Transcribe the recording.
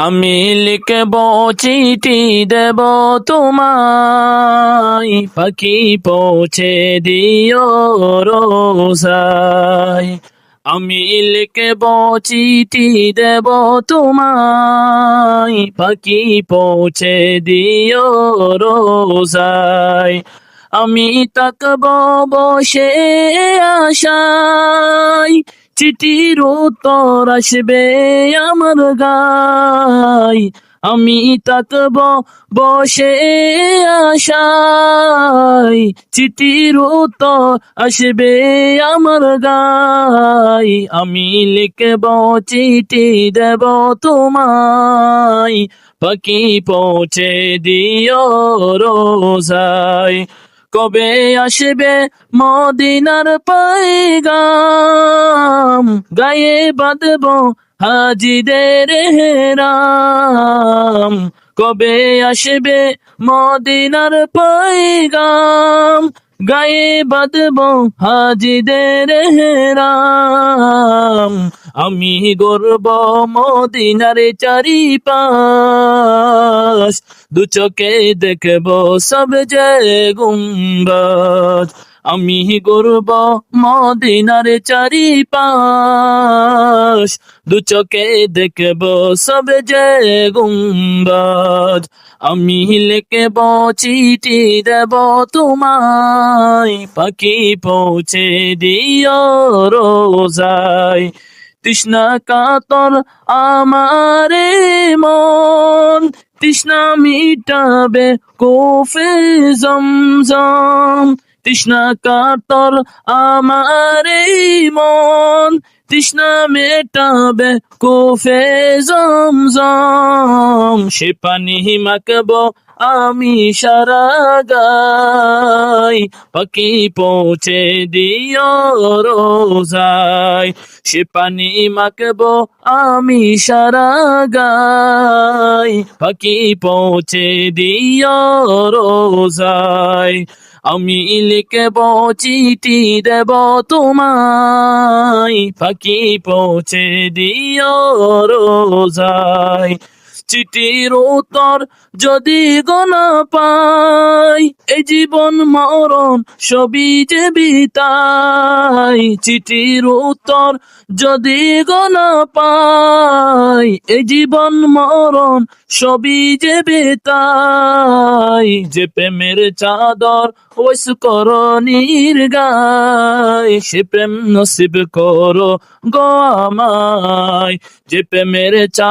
আমি লিখব চিঠি দেব তোমায়। পাখি পৌঁছে দিও রোসাই আমি লিখব চিঠি দেব তোমায়। পাখি পৌঁছে দিও রোসাই আমি তাকব বসে আশাই চিঠির উত্তর আসবে আমার গাই আমি তাকব বসে আশাই চিঠির উত্তর আসবে আমার গাই আমি লিখব চিঠি দেব তোমায়। পাখি পৌঁছে দিও রোজাই কবে আসবে মদিনার পাইগাম গায়ে বাঁধব হাজিদের হেরাম। কবে আসবে মদিনার পাইগাম গায়ে বাঁধব হাজিদের হেরাম। আমি গর্ব মদিনার চারি পাশ দু চোখে দেখব সব যে গুম্বাজ। আমি গর্ব মদিনার চারি পাশ দু চোখে দেখব সব যে গুম্বাজ। আমি লিখব, চিঠি দেব তোমায়, পাখি পৌঁছে দিও রোজায়। তৃষ্ণা কাতর আমারে মন, তৃষ্ণা মিটাবে কোফে জমজম। তৃষ্ণা কাতর আমার মন। তৃষ্ণা মেটাবে কোফে জমজম। সে পানি মাখব আমি সারা গাই পাখি পৌঁছে দিও রোজাই সে পানি মাখব আমি সারা গাই পাখি পৌঁছে দিও রোজাই আমি লিখব, চিঠি দেব তোমায়, পাখি পৌঁছে দিও রোজাই চিঠির উত্তর যদি গোনা পাই, এই জীবন মরণ সবই যে বিতাই। চিঠির উত্তর যদি গোনা পাই, এই জীবন মরণ সবই যে বেতাই। যে প্রেমের চাদর ওইস করণীর গায় সে প্রেম নসিব করো গো আমায়। যে প্রেমের চা